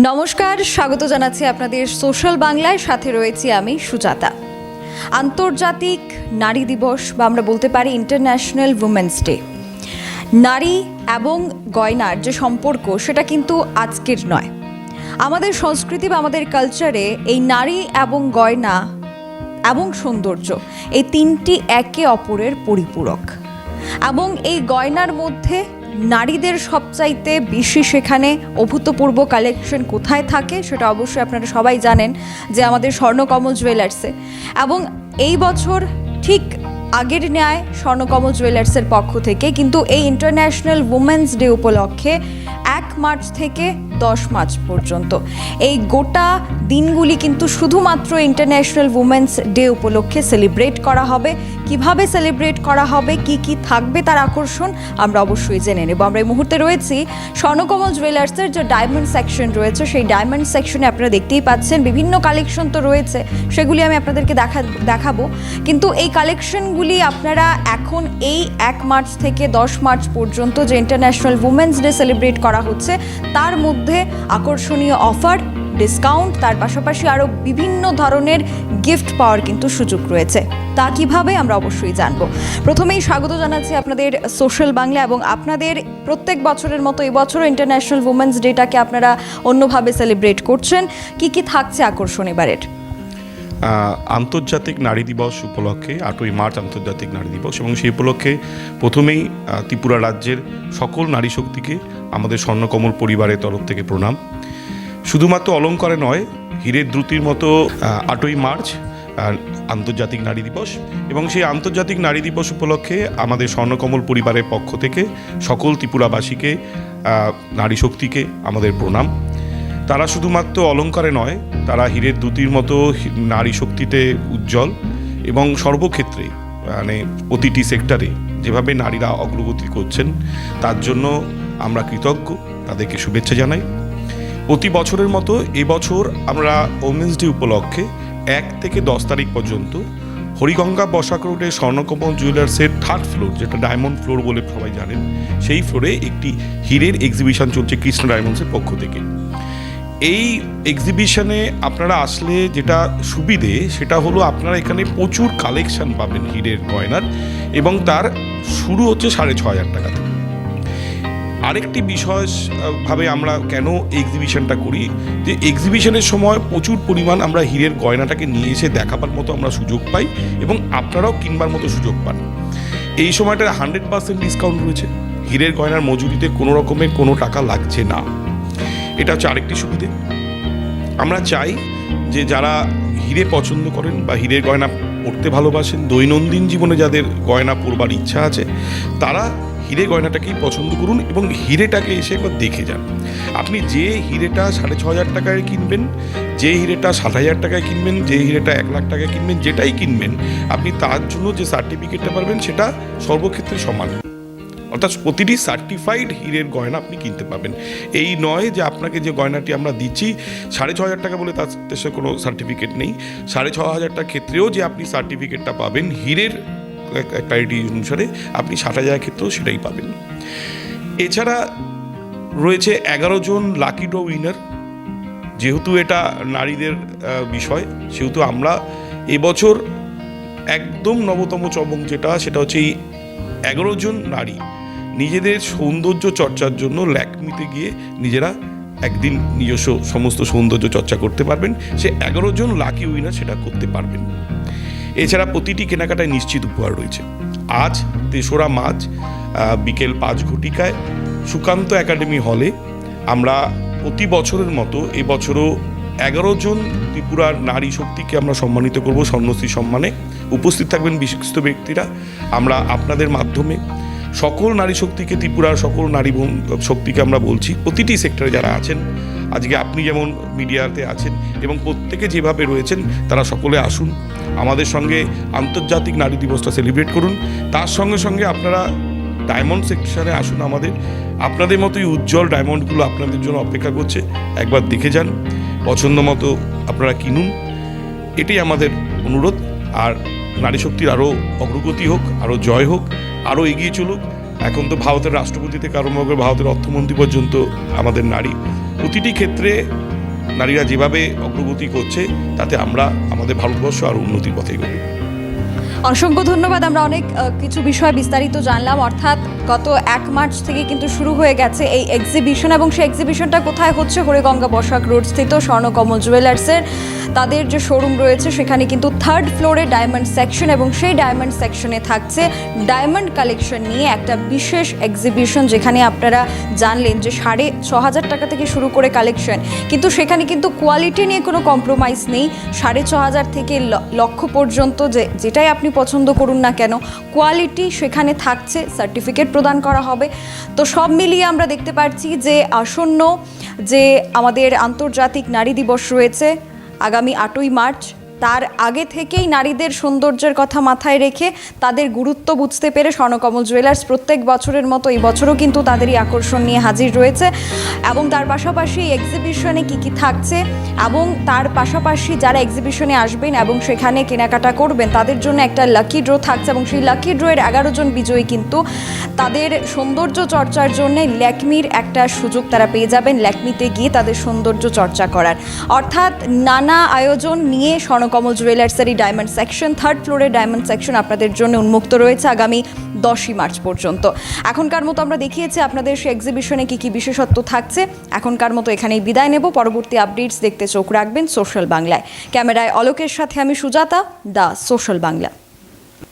নমস্কার, স্বাগত জানাচ্ছি আপনাদের সোশ্যাল বাংলায়। সাথে রয়েছি আমি সুজাতা। আন্তর্জাতিক নারী দিবস বা আমরা বলতে পারি ইন্টারন্যাশনাল উমেন্স ডে। নারী এবং গয়নার যে সম্পর্ক, সেটা কিন্তু আজকের নয়। আমাদের সংস্কৃতি বা আমাদের কালচারে এই নারী এবং গয়না এবং সৌন্দর্য, এই তিনটি একে অপরের পরিপূরক। এবং এই গয়নার মধ্যে নারীদের সবচাইতে বেশি সেখানে অভূতপূর্ব কালেকশন কোথায় থাকে সেটা অবশ্যই আপনারা সবাই জানেন যে আমাদের স্বর্ণকমল জুয়েলার্সে এবং এই বছর ঠিক আগের ন্যায় স্বর্ণকমল জুয়েলার্সের পক্ষ থেকে, কিন্তু এই ইন্টারন্যাশনাল উমেন্স ডে উপলক্ষে এক মার্চ থেকে দশ মার্চ পর্যন্ত। এই গোটা দিনগুলি কিন্তু শুধুমাত্র ইন্টারন্যাশনাল উমেন্স ডে উপলক্ষে সেলিব্রেট করা হবে। কীভাবে সেলিব্রেট করা হবে, কি কি থাকবে তার আকর্ষণ আমরা অবশ্যই জেনে নেব। আমরা এই মুহূর্তে রয়েছি স্বর্ণকমল জুয়েলার্সের যে ডায়মন্ড সেকশন রয়েছে, সেই ডায়মন্ড সেকশনে আপনারা দেখতেই পাচ্ছেন, বিভিন্ন কালেকশন তো রয়েছে, সেগুলি আমি আপনাদেরকে দেখা, দেখাবো। কিন্তু এই কালেকশনগুলি আপনারা এখন এই এক মার্চ থেকে দশ মার্চ পর্যন্ত যে ইন্টারন্যাশনাল উমেন্স ডে সেলিব্রেট করা হচ্ছে, তার মধ্যে আকর্ষণীয় অফার ডিসকাউন্ট তার পাশাপাশি আরও বিভিন্ন ধরনের গিফট পাওয়ার কিন্তু সুযোগ রয়েছে। তা কীভাবে আমরা অবশ্যই জানব। প্রথমেই স্বাগত জানাচ্ছি আপনাদের সোশ্যাল বাংলা এবং আপনাদের প্রত্যেক বছরের মতো এবছরও ইন্টারন্যাশনাল উমেন্স ডেটাকে আপনারা অন্যভাবে সেলিব্রেট করছেন। কি কি থাকছে আকর্ষণ এবারের? আন্তর্জাতিক নারী দিবস উপলক্ষে, আটই মার্চ আন্তর্জাতিক নারী দিবস, এবং সেই উপলক্ষে প্রথমেই ত্রিপুরা রাজ্যের সকল নারী শক্তিকে আমাদের স্বর্ণকমল পরিবারের তরফ থেকে প্রণাম। শুধুমাত্র অলঙ্কারে নয়, হীরের দ্রুতির মতো আটই মার্চ আন্তর্জাতিক নারী দিবস, এবং সেই আন্তর্জাতিক নারী দিবস উপলক্ষে আমাদের স্বর্ণকমল পরিবারের পক্ষ থেকে সকল ত্রিপুরাবাসীকে নারী শক্তিকে আমাদের প্রণাম। তারা শুধুমাত্র অলঙ্কারে নয়, তারা হীরের দুতির মতো নারী শক্তিতে উজ্জ্বল এবং সর্বক্ষেত্রে মানে প্রতিটি সেক্টরে যেভাবে নারীরা অগ্রগতি করছেন, তার জন্য আমরা কৃতজ্ঞ। তাদেরকে শুভেচ্ছা জানাই। প্রতি বছরের মতো এবছর আমরা ওমেন্স ডে উপলক্ষে এক থেকে দশ তারিখ পর্যন্ত হরিগঙ্গা বসাক রোডে স্বর্ণকমল জুয়েলার্সের থার্ড ফ্লোর যেটা ডায়মন্ড ফ্লোর বলে সবাই জানেন, সেই ফ্লোরে একটি হীরের এক্সিবিশন চলছে কৃষ্ণ ডায়মন্ডসের পক্ষ থেকে। এই এক্সিবিশনে আপনারা আসলে যেটা সুবিধে, সেটা হলো আপনারা এখানে প্রচুর কালেকশন পাবেন হীরের গয়নার এবং তার শুরু হচ্ছে সাড়ে ছ হাজার টাকা থেকে। আরেকটি বিষয় ভাবে আমরা কেন এক্সিবিশনটা করি, যে এক্সিবিশনের সময় প্রচুর পরিমাণ আমরা হীরের গয়নাটাকে নিয়ে এসে দেখাবার মতো আমরা সুযোগ পাই এবং আপনারাও কিনবার মতো সুযোগ পান। এই সময়টা হান্ড্রেড পার্সেন্ট ডিসকাউন্ট রয়েছে। হীরের গয়নার মজুরিতে কোনো রকমের কোনো টাকা লাগছে না। এটা হচ্ছে আরেকটি সুবিধে। আমরা চাই যে যারা হিরে পছন্দ করেন বা হিরের গয়না পরতে ভালোবাসেন, দৈনন্দিন জীবনে যাদের গয়না পরবার ইচ্ছা আছে, তারা হিরে গয়নাটাকেই পছন্দ করুন এবং হিরেটাকে এসে একবার দেখে যান। আপনি যে হিরেটা সাড়ে ছ হাজার টাকায় কিনবেন, যে হিরেটা সাত হাজার টাকায় কিনবেন, যে হিরেটা এক লাখ টাকায় কিনবেন, যেটাই কিনবেন, আপনি তার জন্য যে সার্টিফিকেটটা পারবেন সেটা সর্বক্ষেত্রে সমান। অর্থাৎ প্রতিটি সার্টিফাইড হিরের গয়না আপনি কিনতে পাবেন। এই নয় যে আপনাকে যে গয়নাটি আমরা দিচ্ছি, সাড়ে ছ হাজার টাকা বলে তার দেশে কোনো সার্টিফিকেট নেই। সাড়ে ছ হাজার টাকার ক্ষেত্রেও যে আপনি সার্টিফিকেটটা পাবেন, হীরের ক্রাইটেরিয়া অনুসারে আপনি ষাট হাজারের ক্ষেত্রেও সেটাই পাবেন। এছাড়া রয়েছে এগারো জন লাকি ড্র উইনার যেহেতু এটা নারীদের বিষয়, সেহেতু আমরা এবছর একদম নবতম চমক যেটা, সেটা হচ্ছে এই এগারো জন নারী। নিজেদের সৌন্দর্য চর্চার জন্য ল্যাকমিতে গিয়ে নিজেরা একদিন নিজস্ব সমস্ত সৌন্দর্য চর্চা করতে পারবেন। সে এগারো জন লাকি উইনার সেটা করতে পারবেন। এছাড়া প্রতিটি কেনাকাটায় নিশ্চিত উপহার রয়েছে। আজ তেসরা মার্চ বিকেল পাঁচ ঘটিকায় সুকান্ত একাডেমি হলে আমরা প্রতি বছরের মতো এবছরও এগারো জন ত্রিপুরার নারী শক্তিকে আমরা সম্মানিত করব, স্বর্ণশ্রী সম্মানে। উপস্থিত থাকবেন বিশিষ্ট ব্যক্তিরা। আমরা আপনাদের মাধ্যমে সকল নারী শক্তিকে ত্রিপুরার সকল নারী শক্তিকে আমরা বলছি, প্রতিটি সেক্টরে যারা আছেন, আজকে আপনি যেমন মিডিয়াতে আছেন এবং প্রত্যেকে যেভাবে রয়েছেন, তারা সকলে আসুন, আমাদের সঙ্গে আন্তর্জাতিক নারী দিবসটা সেলিব্রেট করুন। তার সঙ্গে সঙ্গে আপনারা ডায়মন্ড সেকশনে আসুন আমাদের। আপনাদের মতোই উজ্জ্বল ডায়মন্ডগুলো আপনাদের জন্য অপেক্ষা করছে। একবার দেখে যান, পছন্দ মতো আপনারা কিনুন। এটাই আমাদের অনুরোধ। আর নারী শক্তির আরও অগ্রগতি হোক আরও জয় হোক। আরও এগিয়ে চলুক। এখন তো ভারতের রাষ্ট্রপতি থেকে আরম্ভ করে ভারতের অর্থমন্ত্রী পর্যন্ত আমাদের নারী। প্রতিটি ক্ষেত্রে নারীরা যেভাবে অগ্রগতি করছে, তাতে আমরা, আমাদের ভারতবর্ষ আরও উন্নতির পথে এগোবে। অসংখ্য ধন্যবাদ। আমরা অনেক কিছু বিষয় বিস্তারিত জানলাম। অর্থাৎ গত এক মার্চ থেকে কিন্তু শুরু হয়ে গেছে এই এক্সিবিশন এবং সেই এক্সিবিশনটা কোথায় হচ্ছে হরিগঙ্গা বসাক রোড স্থিত স্বর্ণকমল জুয়েলার্সের তাদের যে শোরুম রয়েছে, সেখানে কিন্তু থার্ড ফ্লোরে ডায়মন্ড সেকশন এবং সেই ডায়মন্ড সেকশনে থাকছে ডায়মন্ড কালেকশন নিয়ে একটা বিশেষ এক্সিবিশন যেখানে আপনারা জানলেন যে সাড়ে ছ হাজার টাকা থেকে শুরু করে কালেকশন কিন্তু সেখানে কিন্তু কোয়ালিটি নিয়ে কোনো কম্প্রোমাইজ নেই। সাড়ে ছ হাজার থেকে লক্ষ পর্যন্ত যে, যেটাই আপনি পছন্দ করুন না কেন কোয়ালিটি সেখানে থাকছে সার্টিফিকেট প্রদান করা হবে। তো সব মিলিয়ে আমরা দেখতে পাচ্ছি যে আসন্ন যে আমাদের আন্তর্জাতিক নারী দিবস রয়েছে, আগামী আটই মার্চ তার আগে থেকেই নারীদের সৌন্দর্যের কথা মাথায় রেখে তাদের গুরুত্ব বুঝতে পেরে স্বর্ণকমল জুয়েলার্স প্রত্যেক বছরের মতো এই বছরও কিন্তু তাদেরই আকর্ষণ নিয়ে হাজির রয়েছে এবং তার পাশাপাশি এক্সিবিশনে কি কি থাকছে এবং তার পাশাপাশি যারা এক্সিবিশনে আসবেন এবং সেখানে কেনাকাটা করবেন, তাদের জন্য একটা লাকি ড্র থাকছে এবং সেই লাকি ড্রয়ের এগারো জন বিজয়ী কিন্তু তাদের সৌন্দর্য চর্চার জন্য ল্যাকমির একটা সুযোগ তারা পেয়ে যাবেন। ল্যাকমিতে গিয়ে তাদের সৌন্দর্য চর্চা করার। অর্থাৎ নানা আয়োজন নিয়ে স্বর্ণকমল জুয়েলার্সের ডায়মন্ড সেকশন থার্ড ফ্লোরে ডায়মন্ড সেকশন আপনাদের জন্য উন্মুক্ত রয়েছে আগামী দশই মার্চ পর্যন্ত। এখনকার মতো আমরা দেখিয়েছি আপনাদের সেই এক্সিবিশনে কী কী বিশেষত্ব থাকছে। এখনকার মতো এখানেই বিদায় নেব। পরবর্তী আপডেটস দেখতে চোখ রাখবেন সোশ্যাল বাংলায়। ক্যামেরায় অলোকের সাথে আমি সুজাতা, দা সোশ্যাল বাংলা।